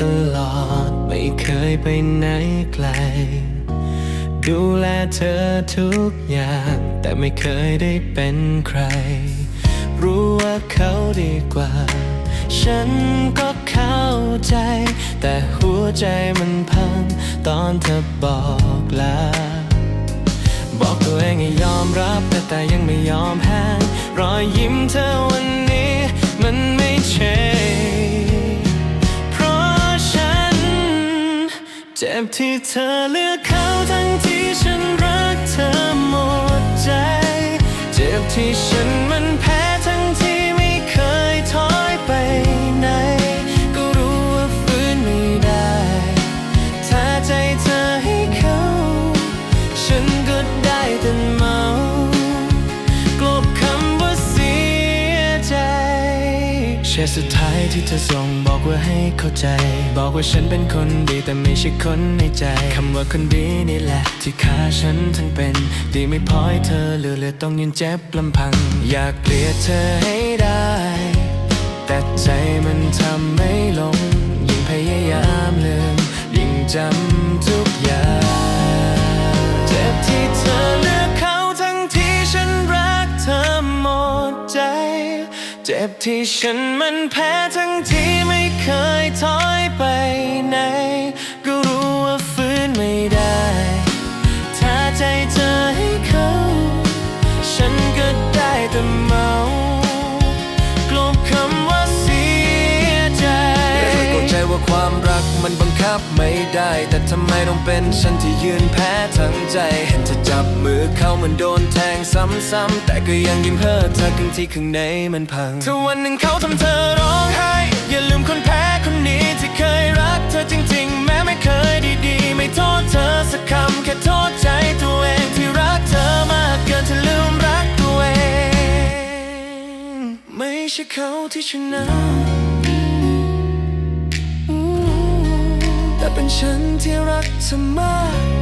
ตลอด ไม่เคยไปไหนไกล ดูแลเธอทุกอย่าง แต่ไม่เคยได้เป็นใคร รู้ว่าเขาดีกว่า ฉันก็เข้าใจ แต่หัวใจมันพัง ตอนเธอบอกลาบอกตัวเองให้ยอมรับ แต่แต่ยังไม่ยอมแพ้รอยยิ้มเธอวันนี้ มันไม่ใช่ เจ็บที่เธอเลือกเขาทั้งที่ฉันรักเธอหมดใจ เจ็บที่ฉัน แชทสุดท้ายที่เธอส่งบอกว่าให้เข้าใจ บอกว่าฉันเป็นคนดีแต่ไม่ใช่คนในใจคำว่าคนดีนี่แหละ ที่ฆ่าฉันทั้งเป็น ดีไม่พอให้เธอเหลือเลือต้องยืนเจ็บลำพัง อยากเกลียดเธอให้ได้ แต่ใจมันทำไม่ลง ยิ่งพยายามลืมยิ่งจำทุกอย่าง เจ็บที่ฉันมันแพ้ทั้งที่ไม่เคยถอยไปไหน ก็รู้ว่าฟื้นไม่ได้ ถ้าใจเธอให้เขา ฉันก็ได้แต่เมากลบคำว่าเสียใจไม่เคยเข้าใจว่าความรักับไม่ได้ แต่ทำไมต้องเป็นฉันที่ยืนแพ้ทั้งใจ เห็นเธอจับมือเขาเหมันโดนแทงซ้ำๆแต่ก็ยังยิ้มเพ้อเธอทั้งที่ข้างในมันพังถ้าวันหนึ่งเขาทำเธอร้องไห้ อย่าลืมคนแพ้คนนี้ที่เคยรักเธอจริงๆ แม้ไม่เคยดีๆ ไม่โทษเธอสักคำแค่โทษใจตัวเองที่รักเธอมากเกินที่ลืมรักตัวเอง ไม่ใช่เขาที่ชนะ ฉันที่รักเธอมาก